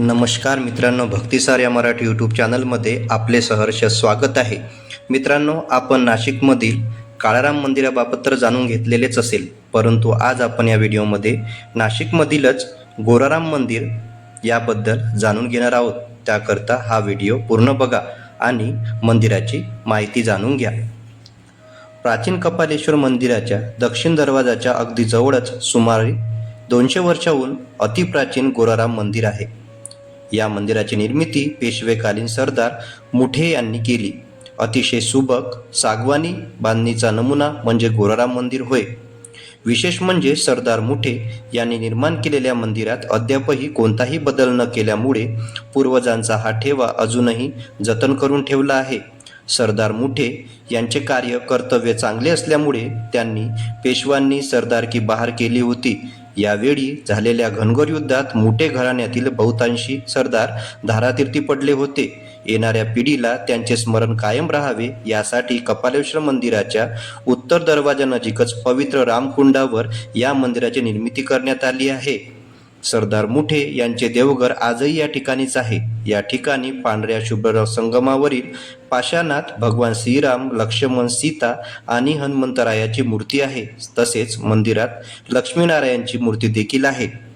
नमस्कार मित्रांनो भक्तिसार या मराठी यूट्यूब चॅनलमध्ये आपले सहर्ष स्वागत आहे. मित्रांनो आपण नाशिकमधील काळाराम मंदिराबाबत तर जाणून घेतलेलेच असेल परंतु आज आपण या व्हिडिओमध्ये नाशिकमधीलच गोराराम मंदिर याबद्दल जाणून घेणार आहोत. त्याकरता हा व्हिडिओ पूर्ण बघा आणि मंदिराची माहिती जाणून घ्या. प्राचीन कपालेश्वर मंदिराच्या दक्षिण दरवाजाच्या अगदी जवळच सुमारे दोनशे वर्षाहून अतिप्राचीन गोराराम मंदिर आहे. या मंदिराची निर्मिती पेशवेकालीन सरदार मुठे यांनी केली. अतिशय सुबक सागवानी बांधणीचा नमुना म्हणजे गोराराम मंदिर होय. विशेष म्हणजे सरदार मुठे यांनी निर्माण केलेल्या मंदिरात अद्यापही कोणताही बदल न केल्यामुळे पूर्वजांचा हा ठेवा अजूनही जतन करून ठेवला आहे. सरदार मुठे यांचे कार्य कर्तव्य चांगले असल्यामुळे त्यांनी पेशवांनी सरदारकी बहार केली होती. यावेळी झालेल्या घनघोर युद्धात मोठे घराण्यातील बहुतांशी सरदार धारातीर्थी पडले होते. येणाऱ्या पिढीला त्यांचे स्मरण कायम राहावे यासाठी कपालेश्वर मंदिराच्या उत्तर दरवाजानजीकच पवित्र रामकुंडावर या मंदिराची निर्मिती करण्यात आली आहे. सरदार मुठे यांचे देवघर आजही या ठिकाणीच आहे. या ठिकाणी पांढऱ्या शुभ्र संगमावरील पाषाणात भगवान श्रीराम लक्ष्मण सीता आणि हनुमंतरायाची मूर्ती आहे. तसेच मंदिरात लक्ष्मीनारायणची मूर्ती देखील आहे.